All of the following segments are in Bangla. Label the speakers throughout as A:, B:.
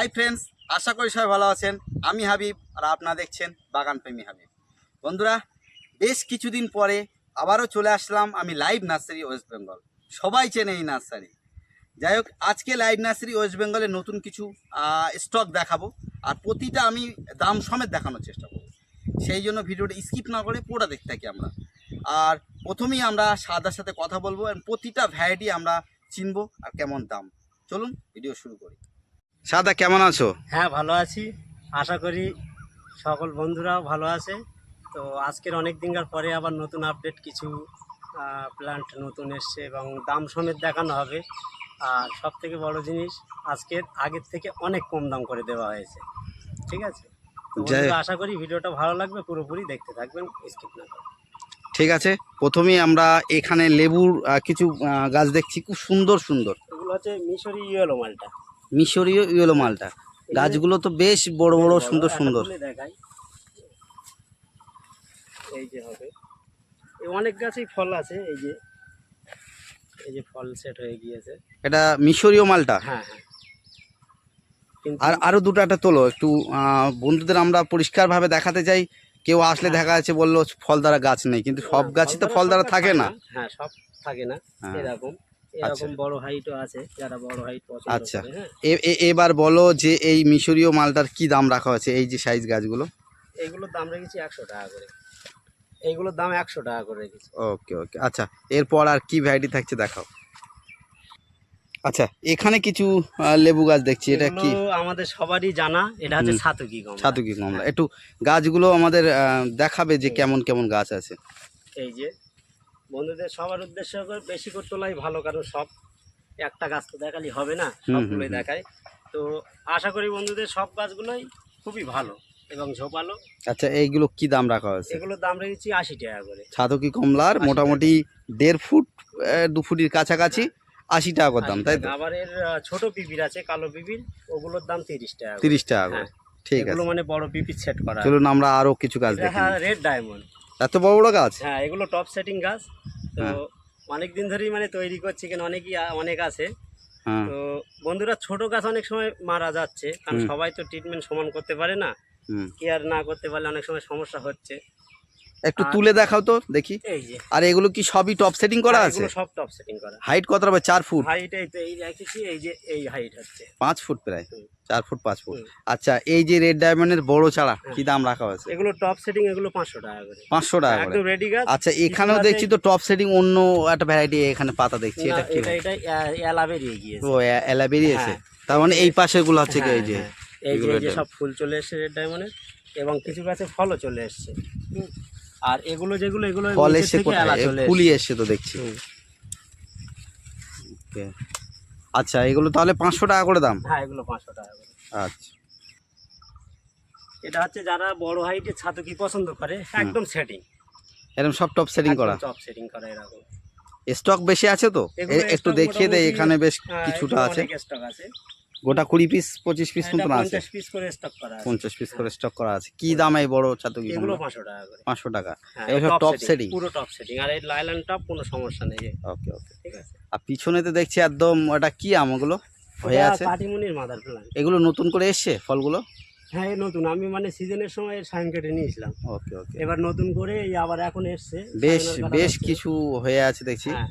A: হাই ফ্রেন্ডস আশা করি সবাই ভালো আছেন। আমি হাবিব আর আপনারা দেখছেন বাগান প্রেমী হাবিব। বন্ধুরা, বেশ কিছুদিন পরে আবারও চলে আসলাম আমি লাইভ নার্সারি ওয়েস্ট বেঙ্গল সবাই চেনে এই নার্সারি যাই হোক, আজকে লাইভ নার্সারি ওয়েস্ট বেঙ্গলে নতুন কিছু স্টক দেখাবো। আর প্রতিটা আমি দাম সমেত দেখানোর চেষ্টা করব। সেই জন্য ভিডিওটা স্কিপ না করে পুরোটা দেখতে থাকি আমরা। আর প্রথমেই আমরা সাদার সাথে কথা বলব প্রতিটা ভ্যারাইটি আমরা চিনবো আর কেমন দাম। চলুন ভিডিও শুরু করি। সাদা কেমন আছো?
B: হ্যাঁ ভালো আছি। আশা করি সকল বন্ধুরাও ভালো আছে। তো আজকের অনেক দিনকার পরে আবার নতুন আপডেট কিছু প্ল্যান্ট নতুন এসছে এবং দাম সমেত দেখানো হবে। আর সব থেকে বড় জিনিস আজকের আগের থেকে অনেক কম দাম করে দেওয়া হয়েছে। ঠিক আছে? আশা করি ভিডিওটা ভালো লাগবে পুরোপুরি দেখতে থাকবেন স্কিপ না করে।
A: ঠিক আছে প্রথমেই আমরা এখানে লেবুর কিছু গাছ দেখছি। খুব সুন্দর সুন্দর।
B: এগুলো হচ্ছে মিশরি ইয়েলো মালটা।
A: মিশরীয় ইয়েলো মালটা। গাছগুলো তো বেশ বড় বড় সুন্দর সুন্দর।
B: দেখাই। এই যে হবে। এই অনেক গাছেই ফল আছে এই যে এই যে ফল সেট হয়ে গিয়েছে।
A: এটা মিশরীয় মালটা?
B: হ্যাঁ হ্যাঁ।
A: আর আরও দুটো একটা তোলো একটু বন্ধুদের আমরা পরিষ্কারভাবে দেখাতে চাই। কেউ আসলে
B: হ্যাঁ।
A: দেখা যাচ্ছে বলল ফল দ্বারা গাছ নেই কিন্তু সব গাছই তো ফল দ্বারা থাকে না।
B: হ্যাঁ সব থাকে না
A: হ্যাঁ।
B: এরকম। এরকম বড় হাইটও আছে যারা বড় হাইট পছন্দ
A: আচ্ছা।
B: করে হ্যাঁ
A: এবার বলো যে এই মিশরীয় মালটার কি দাম রাখা এই যে সাইজ গাছগুলো?
B: এইগুলোর দাম রেখেছি একশো টাকা করে। এইগুলোর দাম একশো টাকা করে রেখেছি।
A: ওকে ওকে। আচ্ছা এরপর আর কি ভ্যারাইটি থাকছে দেখাও। আচ্ছা এখানে কিছু লেবু গাছ দেখছি এটা কি?
B: আমাদের সবারই জানা এটা হচ্ছে। ছাতুকি
A: কমলা একটু গাছগুলো আমাদের দেখাবে যে। কেমন কেমন গাছ আছে।
B: এই যে বন্ধুদের সবার উদ্দেশ্য করে বেশি করে তোলাই ভালো কারণ সব একটা গাছ তো দেখালি হবে না সবগুলোই দেখায়। তো আশা করি বন্ধুদের সব গাছগুলোই খুবই ভালো এবং ঝোপালো।
A: আচ্ছা এইগুলো কি দাম রাখা হয়েছে?
B: এগুলোর দাম রেখেছি আশি টাকা করে।
A: ছাতকি কমলার মোটামুটি দেড় ফুট দু ফুটির কাছাকাছি আশি টাকা করে দাম তাই তো?
B: আবার এর ছোট পিপির আছে কালো পিপির ওগুলোর দাম তিরিশ টাকা
A: তিরিশ টাকা করে।
B: হ্যাঁ,
A: ঠিক
B: এগুলো
A: আছে
B: মানে বড় পিপির সেট করা।
A: চলুন আমরা আরও কিছু গাছ দেখি।
B: হ্যাঁ রেড ডায়মন্ড।
A: এত বড় বড় গাছ?
B: হ্যাঁ এগুলো টপ সেটিং গাছ। তো
A: হ্যাঁ।
B: অনেক দিন ধরেই মানে তৈরি করছি কেন অনেকই অনেক আছে।
A: হ্যাঁ।
B: তো বন্ধুরা ছোট গাছ অনেক সময় মারা যাচ্ছে কারণ সবাই তো ট্রিটমেন্ট সমান করতে পারে না। কেয়ার না করতে পারলে অনেক সময় সমস্যা হচ্ছে।
A: একটু তুলে দেখাও তো দেখি। আর এগুলো কি সবই টপ সেটিং করা আছে?
B: সব টপ সেটিং করা।
A: হাইট কত হবে? চার ফুট।
B: হাইট এই তো এই রেখেছি এই যে এই হাইট হচ্ছে।
A: পাঁচ ফুট প্রায়। চার ফুট পাঁচ ফুট। আচ্ছা এই যে রেড ডায়মন্ডের বড় চারা। কি দাম রাখা হয়েছে?
B: এগুলো টপ সেটিং এগুলো পাঁচশো টাকা করে।
A: পাঁচশো টাকা করে।
B: রেডি গাছ
A: আচ্ছা এখানেও দেখছি তো টপ সেটিং অন্য একটা ভ্যারাইটি এখানে পাতা দেখছি এটা কি
B: এটা গিয়েছে।
A: ও
B: হ্যাঁ।
A: তার মানে এই পাশেরগুলো হচ্ছে কি এই
B: হ্যাঁ,
A: যে
B: হ্যাঁ। এই যে সব ফুল চলে এসছে রেড ডায়মন্ডের এবং কিছু গাছে ফলও চলে এসছে। আর এগুলো যেগুলো এগুলো
A: ফল
B: থেকে
A: কোথায়? ফুলি।
B: এসছে।
A: তো দেখছি। আচ্ছা এগুলো তাহলে পাঁচশো টাকা করে দাম?
B: হ্যাঁ এগুলো পাঁচশো টাকা করে।
A: আচ্ছা।
B: এটা হচ্ছে যারা বড় হাইটের ছাতু কি পছন্দ করে একদম সেটিং
A: এরকম সব টপ সেটিং করা?
B: টপ সেটিং করা এরকম।
A: স্টক বেশি আছে তো? একটু দেখিয়ে দেয় এখানে বেশ
B: হ্যাঁ,
A: কিছুটা আছে।
B: stock আছে।
A: গোটা কুড়ি পিস পঁচিশ পিস মতন আছে
B: পঞ্চাশ পিস করে স্টক করা আছে।
A: পঞ্চাশ পিস করে স্টক করা আছে। কি দাম এই বড় চাতুকি
B: এগুলো? পাঁচশো টাকা করে।
A: পাঁচশো টাকা।
B: হ্যাঁ,
A: এগুলো সব
B: setting,
A: setting?
B: পুরো টপ সেটিং আর এই লাইলান টপ কোনো সমস্যা নেই
A: ওকে ওকে
B: ঠিক আছে।
A: আর পিছনে তো দেখছি একদম ওটা কি আম ওগুলো? হয়ে আছে?
B: মাদার
A: এগুলো নতুন করে এসছে ফলগুলো?
B: হ্যাঁ নতুন। আমি মানে সিজনের সময় সাইন কেটে নিয়েছিলাম।
A: ওকে ওকে
B: এবার নতুন করে এই আবার এখন এসছে।
A: বেশ বেশ কিছু হয়ে আছে দেখছি।
B: হ্যাঁ।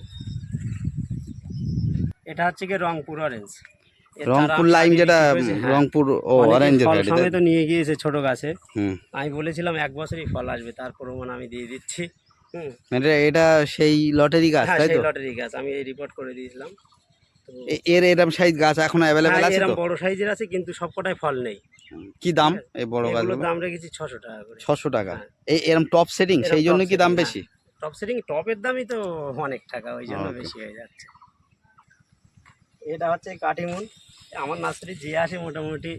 B: এটা হচ্ছে কি রংপুর অরেঞ্জ
A: রংপুর লাইন যেটা রংপুর ও অরেঞ্জের ভ্যারাইটি
B: সমেত নিয়ে গিয়েছে ছোট গাছে।
A: হুম।
B: আমি বলেছিলাম এক বছরই ফল আসবে তার প্রমাণ আমি দিয়ে দিচ্ছি। হুম।
A: মানে এটা সেই লটারি গাছ
B: হ্যাঁ
A: তাই তো?
B: লটারি গাছ আমি এই রিপোর্ট করে দিয়েছিলাম।
A: এর এরম সাইজ গাছ এখন অ্যাভেলেবেল
B: হ্যাঁ,
A: আছে
B: এরম
A: তো?
B: বড় সাইজের আছে কিন্তু সবকটাই ফল নেই।
A: কি দাম এই বড়
B: এগুলোর
A: গাছগুলো?
B: দাম রেখেছি ছশো টাকা করে।
A: ছশো টাকা।
B: হ্যাঁ।
A: এই এরম টপ সেটিং সেই জন্য কি দাম বেশি?
B: টপ সেটিং টপের দামই তো অনেক টাকা ওই জন্য বেশি হয়ে যাচ্ছে। এটা হচ্ছে কাটিমুন। আমার নার্সারি যে আসে মোটামুটি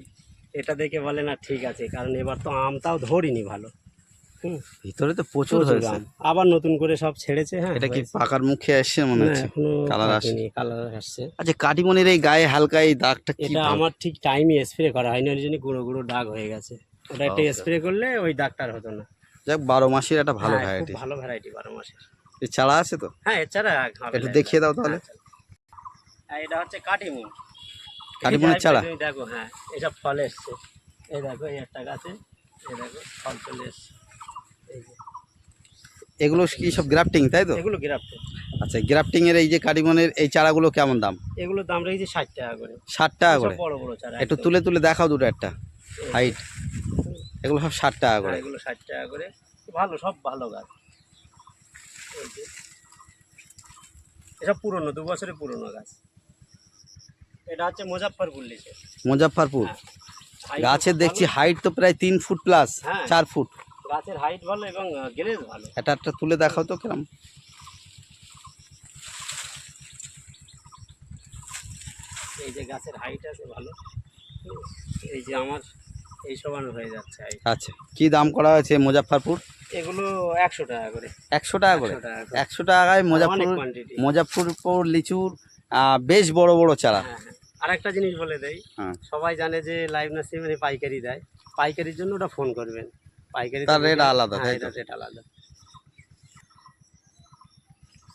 B: এটা দেখে বলে না ঠিক আছে। কারণ এবার তো আমটাও ধরিনি ভালো। হুম।
A: ভিতরে তো প্রচুর হয়েছে।
B: আবার নতুন করে সব ছেড়েছে হ্যাঁ
A: এটা কি পাকার মুখে আসছে মনে হচ্ছে? কালার আসে
B: পাকেনি, কালার আসছে।
A: আচ্ছা কাটিমনির এই গায়ে হালকা এই দাগটা কি
B: এটা আমার ঠিক টাইমে স্প্রে করা হয়নি ওই জন্য গুঁড়ো গুঁড়ো দাগ হয়ে গেছে। ওটা একটা স্প্রে করলে ওই দাগটার হতো না।
A: যাক বারো মাসের একটা ভালো ভ্যারাইটি
B: ভালো ভ্যারাইটি বারো মাসের।
A: এছাড়া আছে তো?
B: হ্যাঁ এছাড়া
A: একটু দেখিয়ে দাও তাহলে।
B: হ্যাঁ। আর এটা হচ্ছে কাটিমুন
A: কাটিমনের চারা?
B: দেখো হ্যাঁ এটা ফল এসছে। এই দেখো এই একটা গাছে এই দেখো ফল চলে এসছে।
A: এগুলো কি সব গ্রাফটিং তাই তো?
B: এগুলো গ্রাফটে
A: আচ্ছা গ্রাফটিং এর এই যে কাটিমনের এই চারাগুলো কেমন দাম?
B: এগুলোর দাম রেখেছি ষাট টাকা করে।
A: ষাট টাকা করে?
B: বড় বড় চারা
A: একটু তুলে তুলে দেখাও দুটো একটা। হাইট এগুলো সব ষাট টাকা
B: হ্যাঁ,
A: করে।
B: এগুলো ষাট টাকা করে। ভালো সব ভালো গাছ। এসব পুরনো দু বছরের পুরনো গাছ। এটা হচ্ছে মুজাফরপুর লিচে
A: মুজাফরপুর
B: হ্যাঁ।
A: গাছের দেখছি হাইট তো প্রায় তিন ফুট প্লাস
B: হ্যাঁ।
A: চার ফুট।
B: গাছের হাইট ভালো এবং গ্লেজ ভালো।
A: এটা একটা তুলে দেখাও তো কিরম।
B: এই যে গাছের হাইট আছে ভালো। এই যে আমার এই সমানো হয়ে যাচ্ছে।
A: আচ্ছা কি দাম করা হয়েছে মুজাফরপুর
B: এগুলো একশো টাকা করে।
A: একশো টাকা করে?
B: 100 টাকা করে।
A: একশো টাকায় মুজাফর মুজাফরপুর লিচুর বেশ বড় বড় চারা।
B: হ্যাঁ হ্যাঁ আরেকটা জিনিস বলে দেই
A: হ্যাঁ।
B: সবাই জানে যে লাইভ নার্সিং মানে পাইকারি দেয় পাইকারির জন্য ওটা ফোন করবেন। পাইকারি
A: তার rate আলাদা, তাই তো?
B: রেট আলাদা।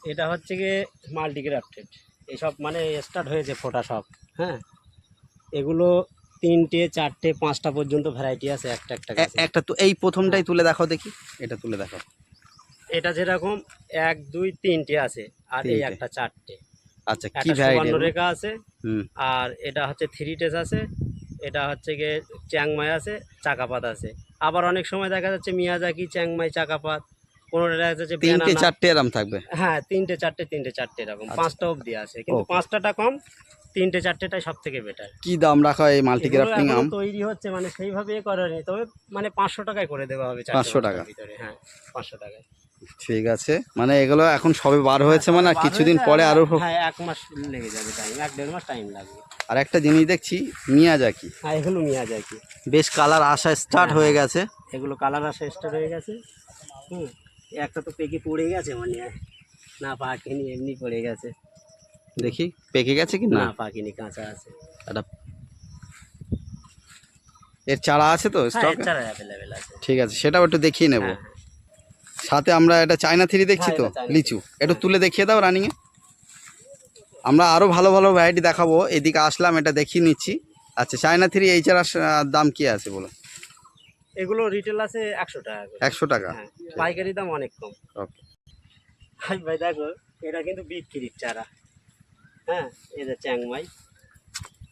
B: এটা হচ্ছে গিয়ে মাল্টিগ্রাফটেড এইসব মানে স্টার্ট হয়েছে ফোটা সব হ্যাঁ? এগুলো তিনটে চারটে পাঁচটা পর্যন্ত ভ্যারাইটি আছে একটা একটা
A: একটা তো এই প্রথমটাই তুলে দেখাও দেখি এটা তুলে দেখাও।
B: এটা যেরকম এক দুই তিনটে আছে আর এই একটা চারটে।
A: আচ্ছা কি ভ্যারাইটি
B: রেখা আছে। আর এটা হচ্ছে থ্রি টেস আছে। এটা হচ্ছে গিয়ে চ্যাংমাই আছে চাকাপাত আছে। আবার অনেক সময় দেখা যাচ্ছে মিয়াজাকি চ্যাংমাই চাকাপাত। কোনোটা দেখা যাচ্ছে
A: তিনটে চারটে থাকবে?
B: হ্যাঁ তিনটে চারটে তিনটে চারটে এরকম।
A: আচ্ছা।
B: পাঁচটা অবধি আছে। কিন্তু পাঁচটাটা কম তিনটে চারটেটাই সব থেকে বেটার
A: কি দাম রাখা আম?
B: তৈরি হচ্ছে মানে সেইভাবে করেনি তবে মানে পাঁচশো টাকায় করে দেওয়া হবে
A: 500 টাকা?
B: ভিতরে। হ্যাঁ পাঁচশো টাকায়।
A: ঠিক আছে। মানে এগুলো এখন সবে বার হয়েছে মানে কিছুদিন পরে
B: আর- হ্যাঁ এক মাস লেগে যাবে টাইম এক দেড় মাস টাইম লাগবে।
A: আর একটা জিনিস দেখছি মিয়া মিয়াজাকি।
B: হ্যাঁ এগুলো মিয়াজাকি।
A: বেশ কালার আসা স্টার্ট
B: হ্যাঁ।
A: হয়ে গেছে।
B: এগুলো কালার আসা স্টার্ট হয়ে গেছে। হুম একটা তো পেকে পড়ে গেছে মানে। না পাকেনি এমনি পড়ে গেছে।
A: দেখি পেকে গেছে কি না?
B: না পাকেনি কাঁচা আছে।
A: একটা এর চারা আছে তো
B: হ্যাঁ
A: স্টক
B: চারা অ্যাভেলেবেল আছে।
A: ঠিক আছে সেটাও একটু দেখিয়ে নেব।
B: হ্যাঁ।
A: সাথে আমরা এটা চায়না থ্রি দেখছি
B: হ্যাঁ,
A: তো লিচু। একটু তুলে দেখিয়ে দাও রানিংয়ে। আমরা আরও ভালো ভালো ভ্যারাইটি দেখাবো। এদিকে আসলাম এটা দেখিয়ে নিচ্ছি। আচ্ছা চায়না থ্রি এই চারার দাম কি আছে বলো?
B: এগুলো রিটেল আছে একশো টাকা
A: একশো টাকা?
B: হ্যাঁ পাইকারি দাম অনেক কম।
A: ওকে
B: ভাই ভাই দেখো এটা কিন্তু বিক্রির চারা। হ্যাঁ যে চ্যাংমাই।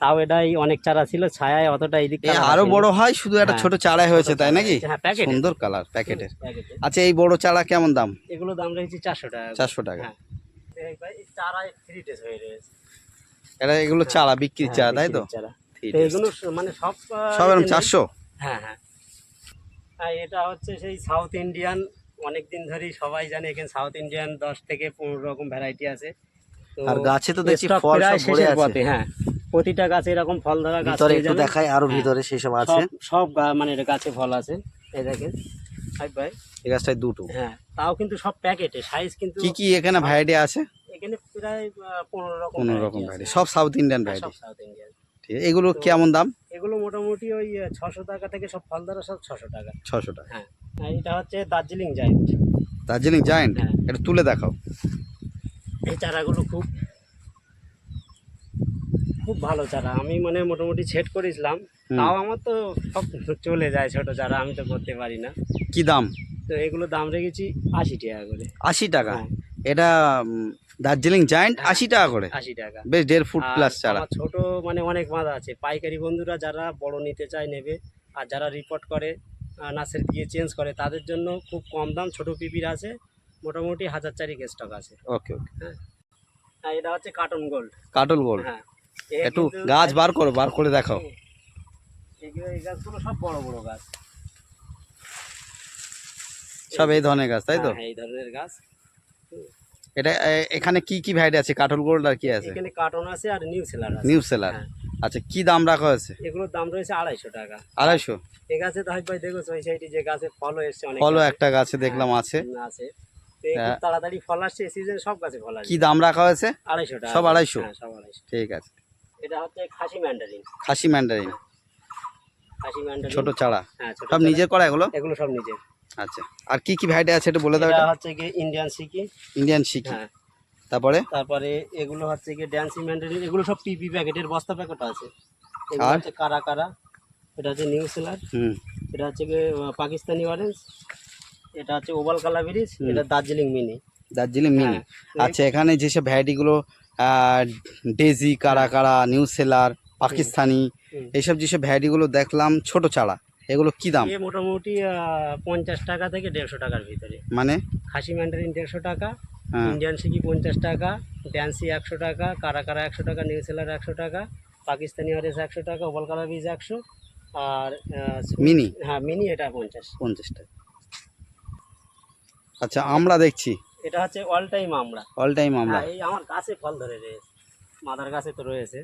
B: তাও এটাই অনেক চারা ছিল ছায়ায় অতটা এদিক
A: আরও বড় হয়? শুধু একটা
B: হ্যাঁ,
A: ছোট চারাই হয়েছে তাই নাকি?
B: হ্যাঁ
A: সুন্দর কালার প্যাকেটের। আচ্ছা এই বড় চারা কেমন দাম?
B: এগুলো দাম রয়েছে চারশো টাকা।
A: চারশো টাকা।
B: হ্যাঁ। এই ভাই এই চারায় থ্রি ডেজ হয়ে রয়েছে।
A: এটা এগুলো চারা বিক্রির চারা তাই তো।
B: এগুলো মানে সব
A: সব এরকম চারশো?
B: হ্যাঁ হ্যাঁ। এটা হচ্ছে সেই সাউথ ইন্ডিয়ান অনেক দিন ধরেই সবাই জানে এখানে সাউথ ইন্ডিয়ান দশ থেকে পনেরো রকম ভ্যারাইটি আছে।
A: আর গাছে তো দেখছি ফল সব ভরে আছে।
B: হ্যাঁ। প্রতিটা গাছে এরকম ফল ধরা গাছ
A: ভিতরে
B: পেয়ে
A: একটু দেখাই আরও
B: হ্যাঁ।
A: ভিতরে সেই সব আছে।
B: সব মানে গাছে ফল আছে। এই দেখেন। ভাই।
A: এই গাছটায় দুটো।
B: হ্যাঁ তাও কিন্তু সব প্যাকেটে। সাইজ কিন্তু
A: কি কি এখানে ভ্যারাইটি আছে?
B: এখানে প্রায় পনেরো রকম variety
A: রকম। ভ্যারাইটি সব সাউথ ইন্ডিয়ান ভ্যারাইটি
B: সব সাউথ ইন্ডিয়ান
A: ঠিক আছে এগুলো কেমন দাম?
B: এগুলো মোটামুটি ওই ছশো টাকা থেকে সব ফল ধরা সব ছশো টাকা।
A: ছশো টাকা।
B: হ্যাঁ এটা হচ্ছে দার্জিলিং জায়েন্ট
A: দার্জিলিং জায়েন্ট
B: হ্যাঁ।
A: এটা তুলে দেখাও।
B: এই চারাগুলো খুব খুব ভালো চারা। আমি মানে মোটামুটি সেট করেছিলাম। তাও আমার তো সব চলে যায় ছোট চারা আমি তো করতে পারি না।
A: কি দাম?
B: তো এগুলো দাম রেখেছি আশি টাকা করে।
A: আশি টাকা?
B: হ্যাঁ,
A: এটা দার্জিলিং জায়েন্ট আশি টাকা করে?
B: আশি টাকা।
A: বেশ দেড় ফুট প্লাস চারা।
B: ছোট মানে অনেক মাদা আছে। পাইকারি বন্ধুরা যারা বড় নিতে চায় নেবে আর যারা রিপোর্ট করে নার্সের দিয়ে চেঞ্জ করে তাদের জন্য খুব কম দাম। ছোট পিপির আছে মোটামুটি হাজার চারি স্টক আছে।
A: ওকে ওকে।
B: হ্যাঁ। এটা হচ্ছে কার্টন গোল্ড
A: কাটল গোল্ড
B: হ্যাঁ।
A: একটু গাছ বার করো বার করে দেখাও।
B: এই গাছগুলো সব বড় বড় গাছ
A: সব এই ধরনের গাছ তাই তো?
B: হ্যাঁ, এই ধরনের গাছ।
A: এটা এখানে কি কি ভ্যারাইটি আছে? কাটল গোল্ড আর কি আছে?
B: এখানে কার্টন আছে আর নিউ সেলার আছে।
A: নিউ সেলার
B: হ্যাঁ।
A: আচ্ছা কি দাম রাখা হয়েছে?
B: এগুলোর দাম রয়েছে আড়াইশো টাকা।
A: আড়াইশো?
B: এই গাছে তো ভাই দেখো ওই সাইডে যে গাছে ফলও এসছে অনেক
A: ফলও একটা গাছে দেখলাম
B: হ্যাঁ,
A: আছে।
B: আছে। তাড়াতাড়ি ফল আসছে সিজন সব গাছে ফল আসছে
A: কি দাম রাখা হয়েছে?
B: আড়াইশো টাকা।
A: সব আড়াইশো?
B: হ্যাঁ সব আড়াইশো।
A: ঠিক আছে।
B: এটা হচ্ছে Khasi mandarin
A: Khasi mandarin
B: Khasi mandarin
A: ছোট চারা।
B: হ্যাঁ
A: সব নিজের করা এগুলো?
B: এগুলো সব নিজের।
A: আচ্ছা। আর কি কি ভ্যারাইটি আছে একটু বলে দাও
B: এটা হচ্ছে কি ইন্ডিয়ান সিকি
A: ইন্ডিয়ান শিখি
B: হ্যাঁ।
A: তারপরে?
B: তারপরে এগুলো হচ্ছে কি ড্যান্সি ম্যান্ডারিন এগুলো সব পিপি প্যাকেটের বস্তা প্যাকেট আছে। এগুলো? হচ্ছে কারা কারা। এটা হচ্ছে নিউ সেলার
A: হুম।
B: এটা হচ্ছে কি পাকিস্তানি অরেঞ্জ এটা হচ্ছে ওভাল কালার ব্রিজ এটা দার্জিলিং মিনি
A: দার্জিলিং মিনি। আচ্ছা এখানে যেসব ভ্যারাইটিগুলো ডেজি কারা কারা নিউ সেলার পাকিস্তানি এইসব যেসব ভ্যারাইটিগুলো দেখলাম ছোট চারা এগুলো কি দাম?
B: মোটামুটি পঞ্চাশ টাকা থেকে দেড়শো টাকার ভিতরে।
A: মানে?
B: খাসি ম্যান্ডারিন দেড়শো টাকা
A: হ্যাঁ।
B: ইন্ডিয়ান সিকি পঞ্চাশ টাকা ড্যান্সি একশো টাকা কারা কারা একশো টাকা নিউ সেলার একশো টাকা পাকিস্তানি অরেঞ্জ একশো টাকা ওভাল কালার বীজ একশো আর
A: মিনি?
B: হ্যাঁ মিনি এটা পঞ্চাশ।
A: পঞ্চাশ টাকা। আচ্ছা আমরা দেখছি।
B: এটা হচ্ছে অল টাইম আমরা।
A: অল টাইম আমরা।
B: হ্যাঁ এই আমার গাছে ফল ধরে রয়েছে। মাদার গাছে তো রয়েছে।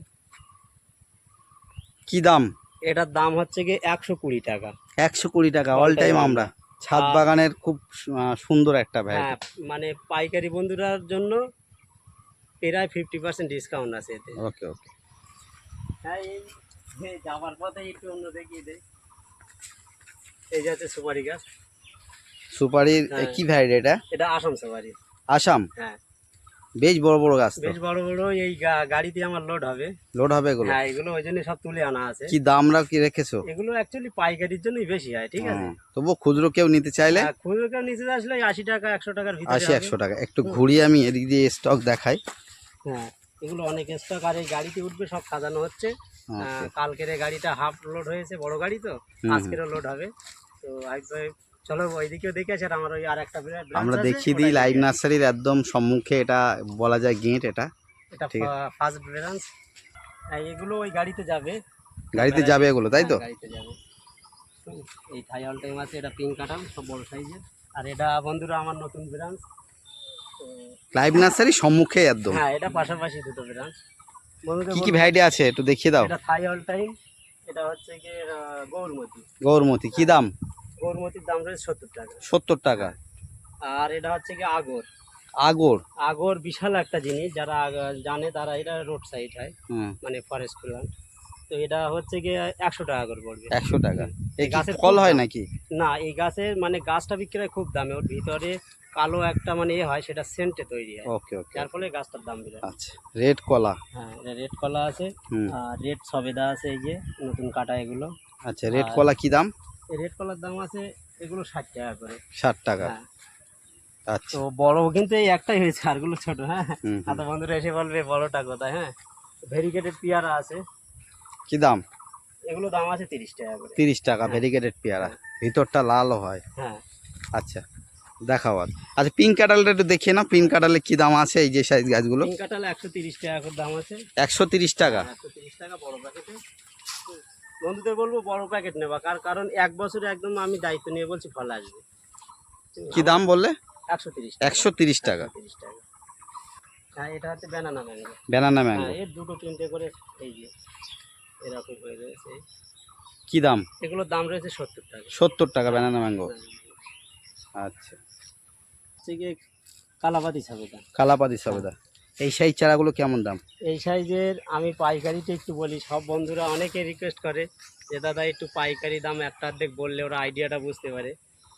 A: কি দাম?
B: এটার দাম হচ্ছে গিয়ে একশো কুড়ি টাকা।
A: একশো কুড়ি টাকা অল টাইম আমরা। ছাদ বাগানের খুব সুন্দর একটা
B: হ্যাঁ মানে পাইকারি বন্ধুরার জন্য প্রায় ফিফটি পার্সেন্ট ডিসকাউন্ট আছে এতে।
A: ওকে ওকে
B: হ্যাঁ এই যাওয়ার পথে একটু অন্য দেখিয়ে দেয় এই যে হচ্ছে সুপারি গাছ।
A: সুপারির
B: হ্যাঁ।
A: কি ভ্যারাইটি এটা?
B: এটা আসাম সুপারি।
A: আসাম?
B: হ্যাঁ।
A: বেশ বড় বড় গাছ
B: বেশ বড় বড় এই গাড়িতে আমার লোড হবে।
A: লোড হবে এগুলো?
B: হ্যাঁ এগুলো ওই জন্য সব তুলে আনা আছে।
A: কি দামরা কি রেখেছো?
B: এগুলো অ্যাকচুয়ালি পাইকারির জন্যই বেশি হয় ঠিক আছে?
A: তবুও খুচরো কেউ নিতে চাইলে?
B: হ্যাঁ, খুচরো কেউ নিচে আসলে আশি টাকা একশো টাকার ভিতরে
A: আশি একশো টাকা। একটু ঘুরিয়ে আমি এদিক দিয়ে স্টক দেখাই।
B: হ্যাঁ এগুলো অনেক স্টক আর এই গাড়িতে উঠবে সব সাজানো হচ্ছে. কালকের গাড়িটা হাফ লোড হয়েছে বড় গাড়ি তো। আজকেরও লোড হবে। তো ভাই চলো ওইদিকেও দেখে আছে আমার ওই আর একটা
A: আমরা দেখিয়ে দিই লাইভ নার্সারির একদম সম্মুখে এটা বলা যায় গেট এটা।
B: এটা ফার্স্ট ব্রাঞ্চ এগুলো ওই গাড়িতে যাবে।
A: গাড়িতে যাবে এগুলো তাই তো?
B: হ্যাঁ, গাড়িতে যাবে। এই থাই অল টাইম আছে এটা পিঙ্ক কাটাম সব বড় সাইজের আর এটা বন্ধুরা আমার নতুন ব্রাঞ্চ
A: লাইভ নার্সারি সম্মুখে একদম।
B: হ্যাঁ এটা পাশাপাশি দুটো ব্রাঞ্চ
A: কি কি
B: বলব,
A: ভ্যারাইটি আছে একটু দেখিয়ে দাও।
B: এটা থাই অল টাইম এটা হচ্ছে কি গৌরমতি।
A: গৌরমতি কি দাম?
B: গৌরমতির দাম রয়েছে সত্তর টাকা।
A: সত্তর টাকা।
B: আর এটা হচ্ছে কি আগর।
A: আগর?
B: আগর বিশাল একটা জিনিস যারা জানে তারা এটা রোড সাইড হয় মানে ফরেস্ট প্লান্ট তো এটা হচ্ছে কি একশো টাকা করে পড়বে।
A: একশো টাকা। এই
B: গাছের
A: ফল হয় নাকি?
B: না এই গাছের মানে গাছটা বিক্রি হয় খুব দামে। ওর ভিতরে কালো একটা মানে এ হয় সেটা সেন্টে তৈরি হয়।
A: ওকে ওকে।
B: যার ফলে গাছটার দাম বেড়ে
A: আচ্ছা রেড কলা।
B: হ্যাঁ রেড কলা আছে। আর রেড সবেদা আছে এই যে নতুন কাটা এগুলো।
A: আচ্ছা রেড কলা কি দাম?
B: রেড কলার দাম আছে এগুলো ষাট টাকা করে।
A: ষাট টাকা।
B: হ্যাঁ।
A: আচ্ছা।
B: তো বড় কিন্তু এই একটাই হয়েছে আরগুলো ছোট হ্যাঁ। হাতে বন্ধুরা এসে বলবে বড়টা কোথায় হ্যাঁ। ভেরিকেটেড পেয়ারা আছে।
A: কি দাম?
B: এগুলো দাম আছে তিরিশ টাকা করে।
A: তিরিশ টাকা
B: হ্যাঁ।
A: ভেরিগেটেড পেয়ারা। ভিতরটা লালও হয়।
B: হ্যাঁ।
A: আচ্ছা দেখাও আর। আচ্ছা পিঙ্ক কাটালটা একটু দেখিয়ে না পিঙ্ক কাটালে কি দাম আছে এই যে সাইজ গাছগুলো?
B: পিঙ্ক কাঁঠাল একশো তিরিশ টাকা করে দাম আছে।
A: একশো তিরিশ টাকা।
B: একশো তিরিশ টাকা বড় প্যাকেটে বন্ধুদের বলব বড় প্যাকেট নেবা। কার কারণ এক বছরে একদম আমি দায়িত্ব নিয়ে বলছি ফল আসবে।
A: কি দাম বললে?
B: একশো তিরিশ
A: একশো তিরিশ টাকা।
B: হ্যাঁ এটা হচ্ছে ব্যানানা ম্যাঙ্গো
A: ব্যানানা ম্যাঙ্গো
B: এর দুটো তিনটে করে এই যে এরকম হয়ে রয়েছে
A: কি দাম?
B: এগুলোর দাম রয়েছে সত্তর টাকা।
A: সত্তর টাকা ব্যানানা ম্যাঙ্গো আচ্ছা।
B: কালাপাতি সাবেদা।
A: কালাপাতি সবেদা। এই সাইজ চারাগুলো কেমন দাম?
B: এই সাইজের আমি পাইকারিতে একটু বলি সব বন্ধুরা অনেকে রিকোয়েস্ট করে যে দাদা একটু পাইকারি দাম একটা অর্ধেক বললে ওরা আইডিয়াটা বুঝতে পারে।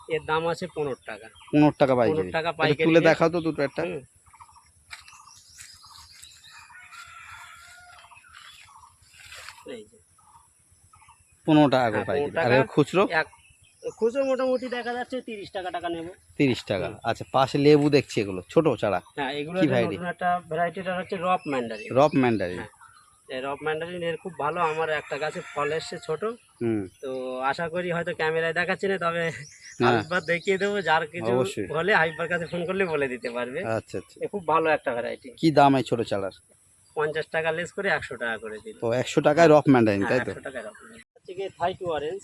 B: এর দাম আছে পনেরো টাকা।
A: পনেরো টাকা
B: পনেরো
A: পাইকারি
B: টাকা পাইকারি
A: তুলে। দেখাও তো দুটো একটা। পনেরো টাকা
B: হ্যাঁ,
A: পাইকারি। আর
B: টাকা।
A: খুচরো?
B: এক খুচরো মোটামুটি দেখা যাচ্ছে তিরিশ টাকা টাকা নেব।
A: তিরিশ টাকা। আচ্ছা পাশে লেবু দেখছি এগুলো ছোট চারা।
B: হ্যাঁ এগুলো
A: কি
B: একটা একটা ভ্যারাইটিটা হচ্ছে রপ ম্যান্ডারিন।
A: রপ ম্যান্ডারি
B: হ্যাঁ। ম্যান্ডারিন এর খুব ভালো আমার একটা গাছে ফল এসছে ছোট।
A: হুম।
B: তো আশা করি হয়তো ক্যামেরায় দেখাচ্ছি না তবে
A: হ্যাঁ।
B: হাইবার দেখিয়ে দেবো যার কিছু। হলে হাইবার কাছে ফোন করলে বলে দিতে পারবে।
A: আচ্ছা আচ্ছা।
B: খুব ভালো একটা ভ্যারাইটি
A: কি দাম এই ছোট চারার?
B: পঞ্চাশ টাকা লেস করে একশো টাকা করে দিল।
A: ও একশো টাকায় রক ম্যান্ডারিন তাই তো?
B: একশো টাকা রাখুন হচ্ছে গিয়ে Thai two orange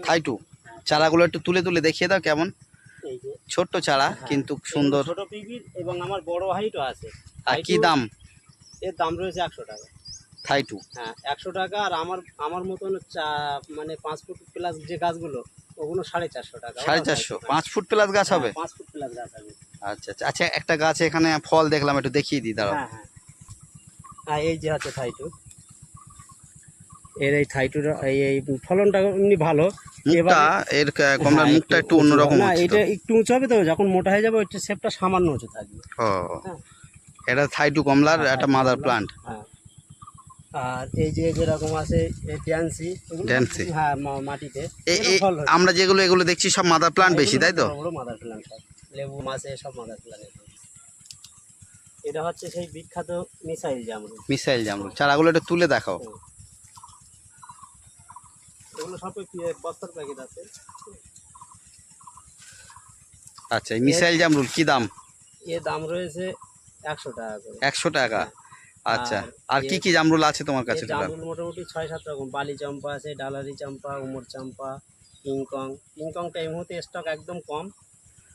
A: Thai two চারাগুলো একটু তুলে তুলে দেখিয়ে দাও কেমন।
B: এই
A: ছোট্ট চারা
B: হ্যাঁ,
A: কিন্তু সুন্দর।
B: ছোট পিবির এবং আমার বড় হাইটও আছে।
A: আর কি দাম?
B: এর দাম রয়েছে একশো টাকা।
A: থাই টু
B: হ্যাঁ একশো টাকা আর আমার আমার মতন চা- মানে পাঁচ ফুট প্লাস যে গাছগুলো ওগুলো সাড়ে চারশো টাকা।
A: সাড়ে চারশো? পাঁচ ফুট প্লাস গাছ
B: হ্যাঁ,
A: হবে?
B: পাঁচ ফুট প্লাস গাছ হবে।
A: আচ্ছা আচ্ছা আচ্ছা একটা গাছ এখানে ফল দেখলাম একটু দেখিয়ে দিই দাঁড়াও।
B: হ্যাঁ হ্যাঁ। হ্যাঁ এই যে হচ্ছে থাইটু এর এই থাইটুর এই ফলনটা এমনি ভালো।
A: মুখটা এর কমলার
B: হ্যাঁ,
A: মুখটা একটু অন্যরকম
B: না এটা একটু উঁচু হবে তো যখন মোটা হয়ে যাবে ওইটা শেপটা সামান্য উঁচু থাকবে।
A: ও
B: হ্যাঁ।
A: এটা থাই টু কমলার একটা মাদার প্লান্ট
B: হ্যাঁ। আর এই যে যেরকম আছে ট্যান্সি
A: ট্যান্সি।
B: হ্যাঁ মাটিতে।
A: আমরা যেগুলো এগুলো দেখছি সব মাদার প্লান্ট বেশি তাই তো?
B: বড় মাদার প্ল্যান্ট সব। লেবু মাছে সব মাদার প্ল্যান্ট এটা হচ্ছে সেই বিখ্যাত মিসাইল জামরুল।
A: মিসাইল জামরুল। চারাগুলো একটু তুলে দেখাও
B: এগুলো সব ওই বস্তার প্যাকেট আছে
A: আচ্ছা মিসাইল জামরুল কি দাম?
B: এর দাম রয়েছে একশো টাকা করে।
A: একশো টাকা? আচ্ছা
B: আর
A: কি কি জামরুল আছে তোমার কাছে।
B: জামরুল মোটামুটি ছয় সাত রকম। বালি চম্পা আছে ডালারি চম্পা উমর চম্পা কিংকং কিংকংটা এই মুহূর্তে স্টক একদম কম।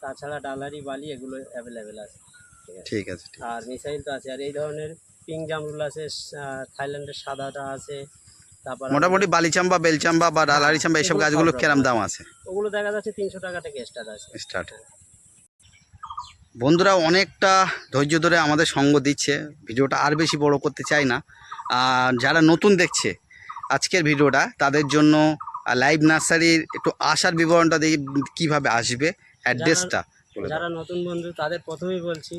B: তাছাড়া ডালারি বালি এগুলো অ্যাভেলেবেল আছে। ঠিক আছে?
A: ঠিক আছে
B: আর মিসাইল তো আছে। আর এই ধরনের পিঙ্ক জামরুল আছে থাইল্যান্ডের সাদাটা আছে তারপর
A: মোটামুটি বালিচাম্বা বেলচাম্বা বা ডালারি চাম্বা এইসব গাছগুলো কিরম দাম আছে?
B: ওগুলো দেখা যাচ্ছে তিনশো টাকা থেকে স্টার্ট আছে।
A: স্টার্ট বন্ধুরা অনেকটা ধৈর্য ধরে আমাদের সঙ্গ দিচ্ছে। ভিডিওটা আর বেশি বড় করতে চাই না। আর যারা নতুন দেখছে আজকের ভিডিওটা তাদের জন্য লাইভ নার্সারির একটু আসার বিবরণটা দেখি কীভাবে আসবে অ্যাড্রেসটা
B: যারা নতুন বন্ধু তাদের প্রথমেই বলছি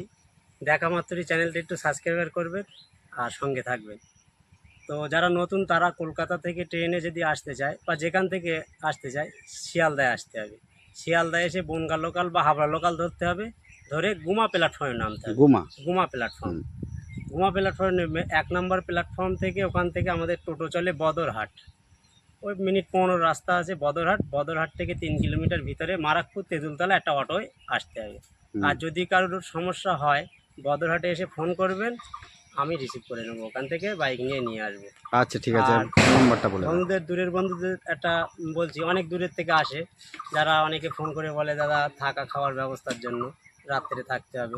B: দেখা মাত্রই চ্যানেলটা একটু সাবস্ক্রাইবার করবেন আর সঙ্গে থাকবেন। তো যারা নতুন তারা কলকাতা থেকে ট্রেনে যদি আসতে চায় বা যেখান থেকে আসতে চায় শিয়ালদায় আসতে হবে। শিয়ালদায় এসে বনগা লোকাল বা হাবড়া লোকাল ধরতে হবে। ধরে গুমা প্ল্যাটফর্মে নামতে হবে।
A: গুমা?
B: গুমা প্ল্যাটফর্ম গুমা প্ল্যাটফর্ম এক নম্বর প্ল্যাটফর্ম থেকে ওখান থেকে আমাদের টোটো চলে বদরহাট। ওই মিনিট পনেরো রাস্তা আছে বদরহাট। বদরহাট থেকে তিন কিলোমিটার ভিতরে মারাকপুর তেঁতুলতলা একটা অটোয় আসতে হবে। আর যদি কারোর সমস্যা হয় বদরহাটে এসে ফোন করবেন। আমি রিসিভ করে নেব। ওখান থেকে বাইক নিয়ে নিয়ে আসব।
A: আচ্ছা ঠিক আছে
B: আর-
A: নাম্বারটা বলে দাও।
B: বন্ধুদের দূরের বন্ধুদের একটা বলছি অনেক দূরের থেকে আসে। যারা অনেকে ফোন করে বলে দাদা থাকা খাওয়ার ব্যবস্থার জন্য রাত্রে থাকতে হবে।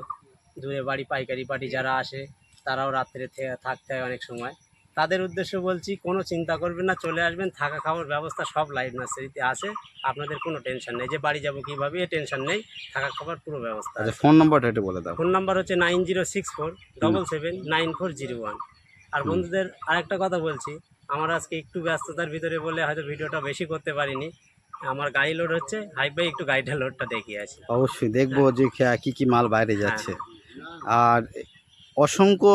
B: দূরে বাড়ি পাইকারি পার্টি যারা আসে তারাও রাত্রে থে- থাকতে হয় অনেক সময়। তাদের উদ্দেশ্য বলছি কোনো চিন্তা করবেন না চলে আসবেন থাকা খাওয়ার ব্যবস্থা সব লাইভ নার্সারিতে আছে আপনাদের কোনো টেনশন নেই যে বাড়ি যাব কীভাবে এ টেনশন নেই থাকা খাওয়ার পুরো ব্যবস্থা
A: আচ্ছা
B: আছে।
A: ফোন নাম্বারটা একটু বলে দাও।
B: ফোন নাম্বার হচ্ছে nine zero six four double seven nine four zero one আর বন্ধুদের আরেকটা কথা বলছি আমার আজকে একটু ব্যস্ততার ভিতরে বলে হয়তো ভিডিওটা বেশি করতে পারিনি আমার গাড়ি লোড হচ্ছে হাই ফাই একটু গাড়িটা লোডটা দেখিয়ে আছি
A: অবশ্যই দেখব যে কী কি কি মাল বাইরে
B: হ্যাঁ।
A: যাচ্ছে। আর অসংখ্য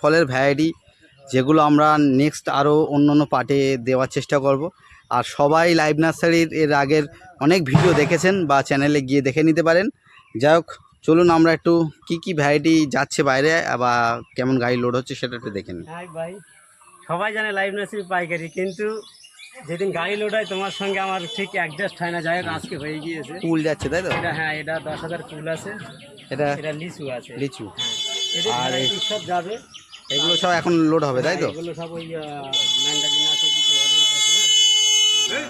A: ফলের ভ্যারাইটি যেগুলো আমরা নেক্সট আরও অন্য অন্য পার্টে দেওয়ার চেষ্টা করব। আর সবাই লাইভ নার্সারির এর আগের অনেক ভিডিও দেখেছেন বা চ্যানেলে গিয়ে দেখে নিতে পারেন। যাই হোক চলুন আমরা একটু কি কি ভ্যারাইটি যাচ্ছে বাইরে বা কেমন গাড়ি লোড হচ্ছে সেটা একটু দেখে নিই।
B: ভাই সবাই জানে লাইভ নার্সারি পাইকারি কিন্তু যেদিন গাড়ি লোড হয় তোমার সঙ্গে আমার ঠিক অ্যাডজাস্ট হয় না। যাই হোক আজকে হয়ে গিয়েছে।
A: ফুল যাচ্ছে তাই তো?
B: এটা হ্যাঁ এটা দশ হাজার ফুল আছে।
A: এটা
B: এটা লিচু আছে।
A: লিচু।
B: এদের
A: আর
B: সব যাবে।
A: এগুলো সব এখন লোড হবে তাই তো?
B: হ্যাঁ, এগুলো সব ওই ম্যান্ডারিন আছে কিছু অরেঞ্জ আছে হ্যাঁ?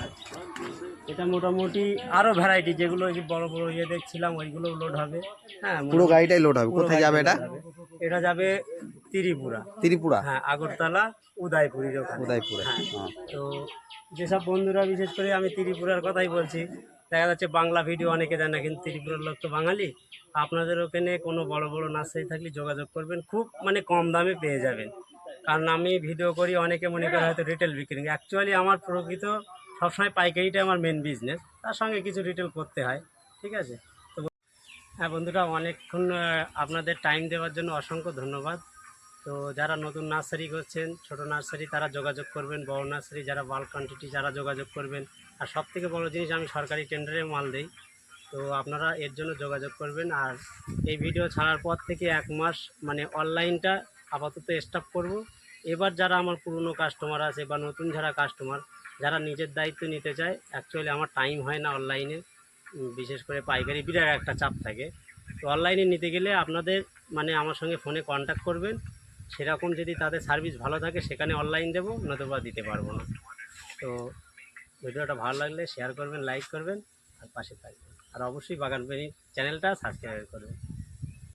B: এটা মোটামুটি আরও ভ্যারাইটি যেগুলো ওই বড় বড় ইয়ে দেখছিলাম ওইগুলো লোড হবে। হ্যাঁ
A: পুরো গাড়িটাই লোড হবে। কোথায় যাবে এটা।
B: এটা যাবে ত্রিপুরা।
A: ত্রিপুরা?
B: হ্যাঁ আগরতলা উদয়পুরের ওখানে।
A: উদয়পুরে।
B: হ্যাঁ। তো যেসব বন্ধুরা বিশেষ করে আমি ত্রিপুরার কথাই বলছি দেখা যাচ্ছে বাংলা ভিডিও অনেকে জানে না, কিন্তু ত্রিপুরার লোক তো বাঙালি। আপনাদের ওখানে কোনো বড় বড় নার্সারি থাকলে যোগাযোগ করবেন, খুব মানে কম দামে পেয়ে যাবেন। কারণ আমি ভিডিও করি, অনেকে মনে করে হয়তো রিটেল বিক্রি অ্যাকচুয়ালি আমার প্রকৃত সবসময় পাইকারিটাই আমার মেন বিজনেস তার সঙ্গে কিছু রিটেল করতে হয়, ঠিক আছে? তো হ্যাঁ বন্ধুরা, অনেকক্ষণ আপনাদের টাইম দেওয়ার জন্য অসংখ্য ধন্যবাদ। তো যারা নতুন নার্সারি করছেন, ছোট নার্সারি তারা যোগাযোগ করবেন, বড় নার্সারি যারা বাল্ক কোয়ান্টিটি যারা যোগাযোগ করবেন। আর সব থেকে বড়ো জিনিস, আমি সরকারি টেন্ডারে মাল দিই। তো আপনারা এর জন্য যোগাযোগ করবেন। আর এই ভিডিও ছাড়ার পর থেকে এক মাস মানে অনলাইনটা আপাতত স্টপ করব। এবার যারা আমার পুরনো কাস্টমার আছে বা নতুন যারা কাস্টমার যারা নিজের দায়িত্ব নিতে চায় অ্যাকচুয়ালি আমার টাইম হয় না অনলাইনে বিশেষ করে পাইকারি বিরাট একটা চাপ থাকে। তো অনলাইনে নিতে গেলে আপনাদের মানে আমার সঙ্গে ফোনে কন্ট্যাক্ট করবেন। সেরকম যদি তাদের সার্ভিস ভালো থাকে, সেখানে অনলাইন দেবো, নতুবা দিতে পারব না। তো ভিডিওটা ভালো লাগলে শেয়ার করবেন লাইক করবেন, আর পাশে থাকবেন। আর অবশ্যই বাগান চ্যানেলটা সাবস্ক্রাইব করবেন।